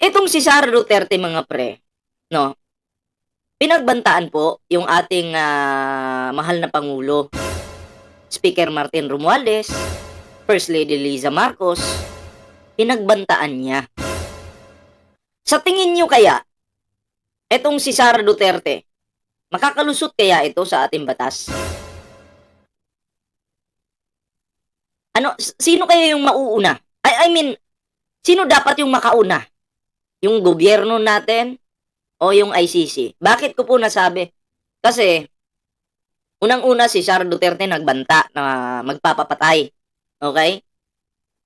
Itong si Sara Duterte mga pre, no? Pinagbantaan po yung ating ah, mahal na Pangulo, Speaker Martin Romualdez, First Lady Liza Marcos, pinagbantaan niya. Sa tingin niyo kaya, etong si Sara Duterte, makakalusot kaya ito sa ating batas? Ano, sino kaya yung mauuna? I, I mean, sino dapat yung makauna? Yung gobyerno natin o yung ICC? Bakit ko po nasabi? Kasi, unang-una si Sara Duterte nagbanta na magpapapatay. Okay?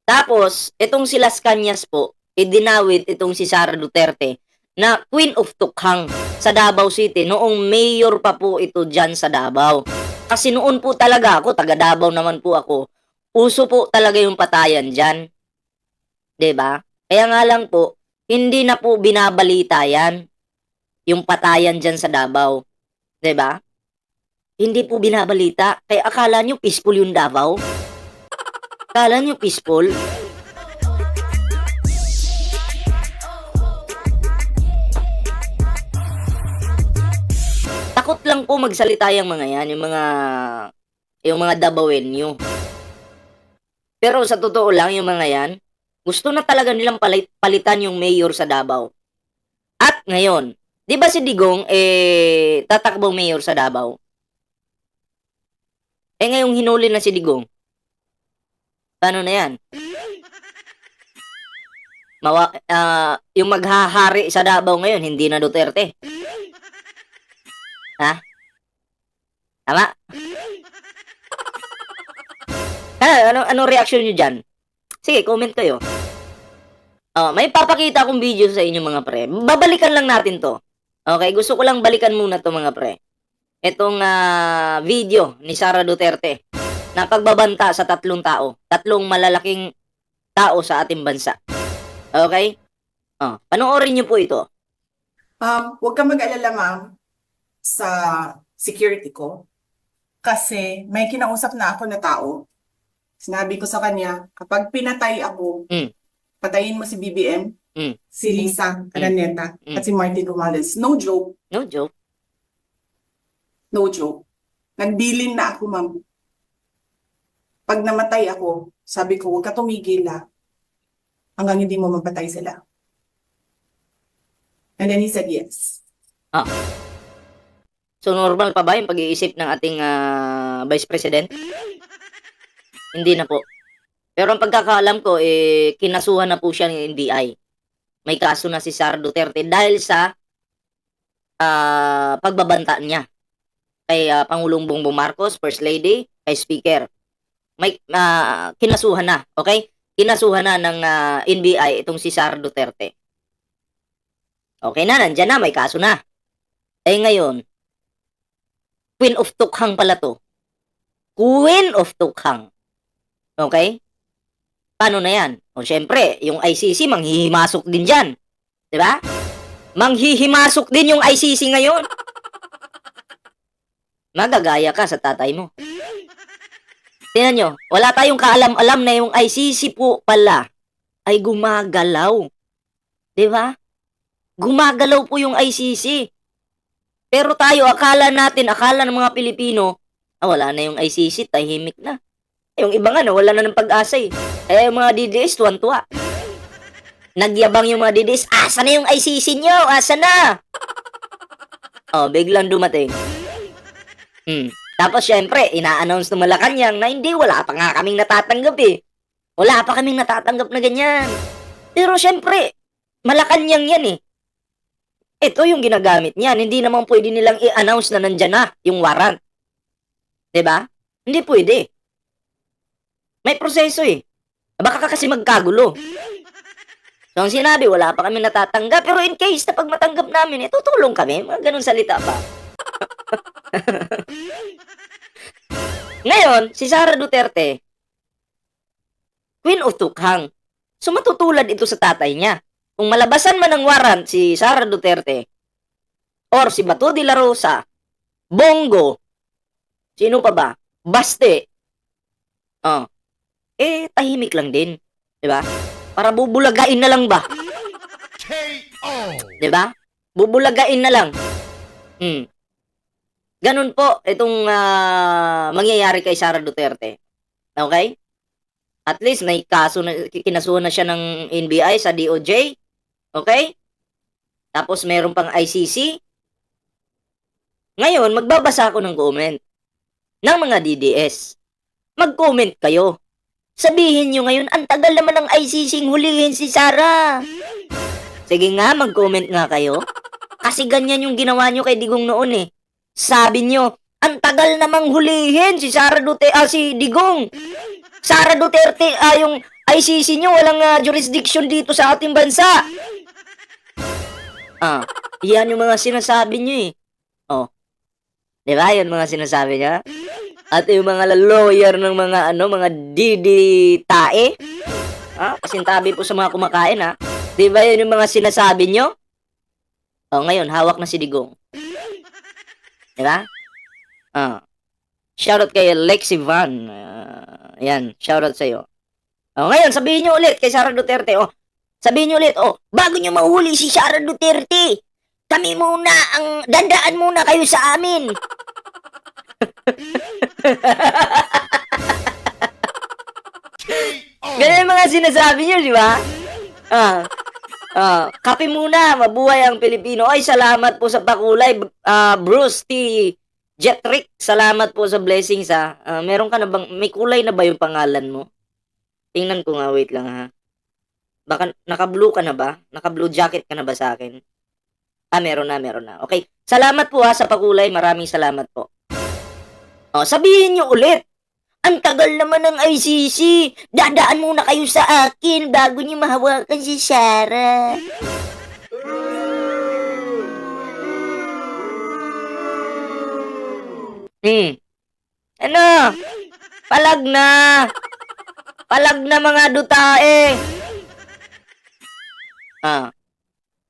Tapos, itong si Las Cañas po, idinawit itong si Sara Duterte na Queen of Tukhang sa Davao City noong mayor pa po ito dyan sa Davao. Kasi noon po talaga ako, taga Davao naman po ako, uso po talaga yung patayan dyan. ba? Kaya nga lang po, hindi na po binabalita yan, yung patayan dyan sa Davao. ba? Hindi po binabalita. Kaya akala nyo peaceful yung Davao? Akala nyo peaceful? Takot lang po magsalita yung mga yan, yung mga yung mga Davaoenyo. Pero sa totoo lang, yung mga yan, gusto na talaga nilang palit, palitan yung mayor sa Davao. At ngayon, di ba si Digong, eh, tatakbong mayor sa Davao? Eh ngayong hinuli na si Digong, paano na yan? Mawa, ah, yung maghahari sa Davao ngayon, hindi na Duterte. Ha? Tama? Ano, ano, anong reaction nyo dyan? Sige, comment kayo. Oh, may papakita akong video sa inyo mga pre. Babalikan lang natin to. Okay, gusto ko lang balikan muna to mga pre. Itong ah, video ni Sara Duterte na pagbabanta sa tatlong tao. Tatlong malalaking tao sa ating bansa. Okay? Oh, panoorin niyo po ito. Um, huwag kang mag-alala, ma'am, sa security ko. Kasi may kinausap na ako na tao. Sinabi ko sa kanya, kapag pinatay ako, Mm. Patayin mo si BBM, Mm. si Lisa Araneta, Mm. at si Martin Romales. No joke, No joke. no joke. Nagbilin na ako, ma'am. Pag namatay ako, sabi ko, huwag ka tumigil, ha, hanggang hindi mo mapatay sila. And then he said yes. So normal pa ba yung pag-iisip ng ating ah, Vice President? Hindi na po. Pero ang pagkakaalam ko, eh, kinasuhan na po siya ng NBI. May kaso na si Sara Duterte dahil sa ah, pagbabanta niya kay ah, Pangulong Bongbong Marcos, First Lady, kay Speaker. May ah, kinasuhan na, okay? Kinasuhan na ng ah, NBI itong si Sara Duterte. Okay na, nandyan na, may kaso na. Eh ngayon, Queen of Tukhang pala to. Queen of Tukhang. Okay? Paano na yan? O syempre, yung ICC manghihimasok din dyan. Ba? Manghihimasok din yung ICC ngayon. Magagaya ka sa tatay mo. Tingnan nyo, wala tayong kaalam-alam na yung ICC po pala ay gumagalaw. Ba? Gumagalaw po yung ICC. Pero tayo, akala natin, akala ng mga Pilipino, ah, wala na yung ICC, tahimik na. Yung iba nga, wala na ng pag-asa eh. Eh, yung mga DDS, tuwan-tuwa. Nagyabang yung mga DDS, asa na yung ICC nyo? Asa na? Oh, biglang dumating. Hmm. Tapos, syempre, ina-announce ng Malacanang na hindi, wala pa nga kaming natatanggap eh. Wala pa kaming natatanggap na ganyan. Pero, syempre, Malacanang yan eh. Ito yung ginagamit niyan. Hindi naman pwede nilang i-announce na nandyan na yung warrant. ba? Hindi pwede. May proseso eh. Baka ka kasi magkagulo. So, ang sinabi, wala pa kami natatanggap. Pero in case na pag matanggap namin, eh, tutulong kami. Mga ganun salita pa. Ngayon, si Sara Duterte, Queen of Tukhang. So, matutulad ito sa tatay niya. Kung malabasan man ng warrant si Sara Duterte or si Bato de la Rosa, Bongo, sino pa ba? Baste. Oh. Eh, tahimik lang din. 'Di ba? Para bubulagain na lang ba? 'Di ba? Bubulagain na lang. Hmm. Ganun po itong ah, mangyayari kay Sara Duterte. Okay? At least may kaso na kinasuhan na siya ng NBI sa DOJ. Okay? Tapos meron pang ICC. Ngayon, magbabasa ako ng comment ng mga DDS. Mag-comment kayo. Sabihin nyo ngayon, ang tagal naman ng ICC hulihin si Sara. Sige nga, mag-comment nga kayo. Kasi ganyan yung ginawa nyo kay Digong noon eh. Sabi nyo, ang tagal namang hulihin si Sara Duterte, ah, si Digong. Sara Duterte, ah, yung ICC nyo, walang ah, jurisdiction dito sa ating bansa. Ah, yan yung mga sinasabi nyo eh. Oh. Di ba? Yan mga sinasabi niya. At yung mga lawyer ng mga ano, mga didi tae. Ha? Pasintabi po sa mga kumakain ha. Di ba yun yung mga sinasabi nyo? O ngayon, hawak na si Digong. Di ba? Ah. Shoutout kay Lexi Van. Ah, yan, shoutout sa'yo. O ngayon, sabihin nyo ulit kay Sara Duterte. O, sabihin nyo ulit, o, bago nyo mahuli si Sara Duterte, kami muna ang, dandaan muna kayo sa amin. Ganyan mga sinasabi nyo, di ba? Ah. Ah, kape muna, mabuhay ang Pilipino. Ay, salamat po sa pakulay, ah, Bruce T. Jetrick, salamat po sa blessings ha. Ah, meron ka na bang, may kulay na ba yung pangalan mo? Tingnan ko nga, wait lang ha. Baka naka-blue ka na ba? Naka-blue jacket ka na ba sa akin? Ah, meron na, meron na. Okay. Salamat po ha sa pakulay. Maraming salamat po. Oh, sabihin nyo ulit. Ang tagal naman ng ICC. Dadaan muna kayo sa akin bago nyo mahawakan si Sarah. Hmm. Ano? Palag na. Palag na mga dutae. Ah.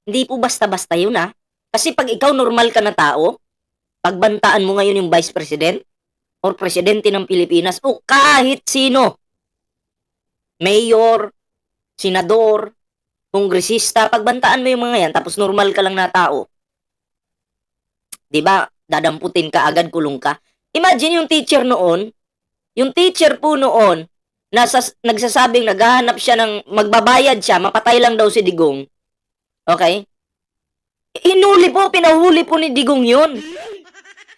Hindi po basta-basta yun ah. Kasi pag ikaw normal ka na tao, pagbantaan mo ngayon yung vice president or presidente ng Pilipinas o kahit sino, mayor, senador, kongresista, pagbantaan mo yung mga yan tapos normal ka lang na tao. 'Di ba? Dadamputin ka agad kulong ka. Imagine yung teacher noon, yung teacher po noon nasa nagsasabing naghahanap siya ng magbabayad siya, mapatay lang daw si Digong. Okay? Inuli po, pinahuli po ni Digong yun.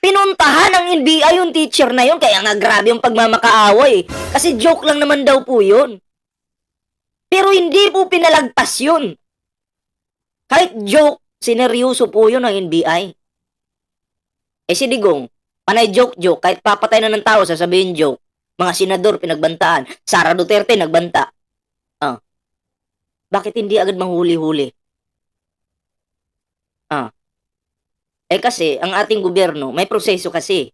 Pinuntahan ng NBI yung teacher na yun, kaya nga grabe yung pagmamakaawa eh. Kasi joke lang naman daw po yun. Pero hindi po pinalagpas yun. Kahit joke, sineryoso po yun ng NBI. Eh si Digong, panay joke-joke, kahit papatay na ng tao, sasabihin joke. Mga senador pinagbantaan, Sara Duterte nagbanta. Ah. Bakit hindi agad mahuli-huli? Ah. Eh kasi, ang ating gobyerno, may proseso kasi.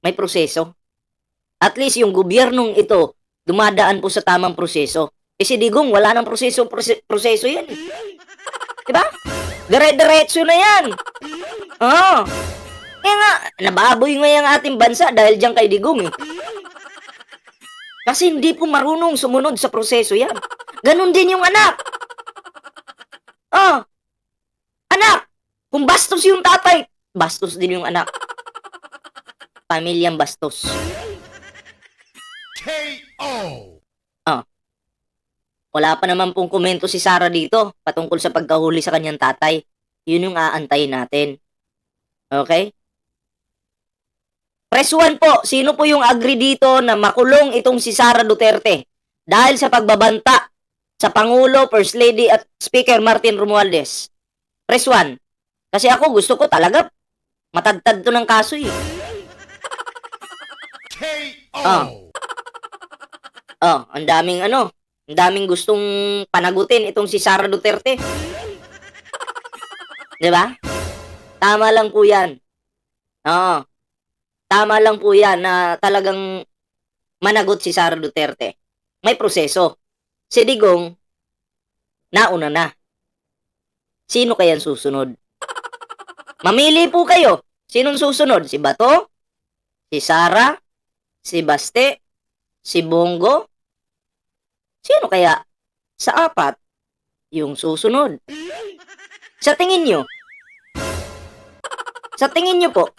May proseso. At least yung gobyernong ito, dumadaan po sa tamang proseso. Eh si Digong, wala nang proseso, prose- proseso yan. eh. Diba? Dire-diretso na yan. Oo. Kaya nga, nababoy nga yung ating bansa dahil dyan kay Digong eh. Kasi hindi po marunong sumunod sa proseso yan. Ganon din yung anak. Oh. Anak, kung bastos yung tatay, bastos din yung anak. Pamilyang bastos. Wala pa naman pong komento si Sarah dito patungkol sa pagkahuli sa kanyang tatay. Yun yung aantayin natin. Okay? Press 1 po, sino po yung agree dito na makulong itong si Sara Duterte dahil sa pagbabanta sa Pangulo, First Lady at Speaker Martin Romualdez? Press 1. Kasi ako gusto ko talaga matagtad to ng kaso eh. Ah. Oh, ang daming ano, ang daming gustong panagutin itong si Sara Duterte. 'Di ba? Tama lang po 'yan. Oo. Tama lang po 'yan na talagang managot si Sara Duterte. May proseso. Si Digong nauna na. Sino kaya susunod? Mamili po kayo. Sinong susunod? Si Bato? Si Sara? Si Baste? Si Bongo? Sino kaya sa apat yung susunod? Sa tingin nyo, sa tingin nyo po,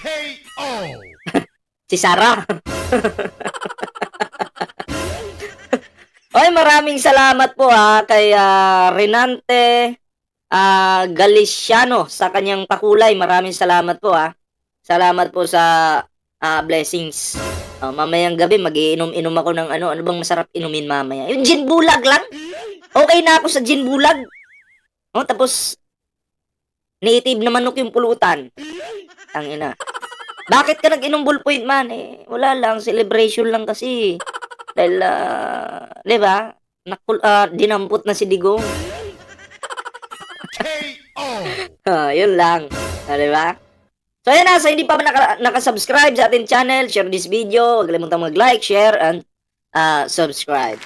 KO. si Sarah. Oy, maraming salamat po ha kay ah, Renante ah, Galiciano sa kanyang pakulay. Maraming salamat po ha. Salamat po sa ah, blessings. Ah, mamayang gabi magiinom-inom ako ng ano, ano bang masarap inumin mamaya? Yung gin bulag lang. Okay na ako sa gin bulag. Oh, tapos native na manok yung pulutan. Ang ina. Bakit ka nag-inom ballpoint man? Eh, wala lang. Celebration lang kasi. Dahil, ah, di ba? Nakul, ah, dinampot na si Digong. Ah, yun lang. Ah, di ba? So, yan na. Sa hindi pa naka, nakasubscribe sa ating channel, share this video. Huwag kalimutang mag-like, share, and ah, subscribe.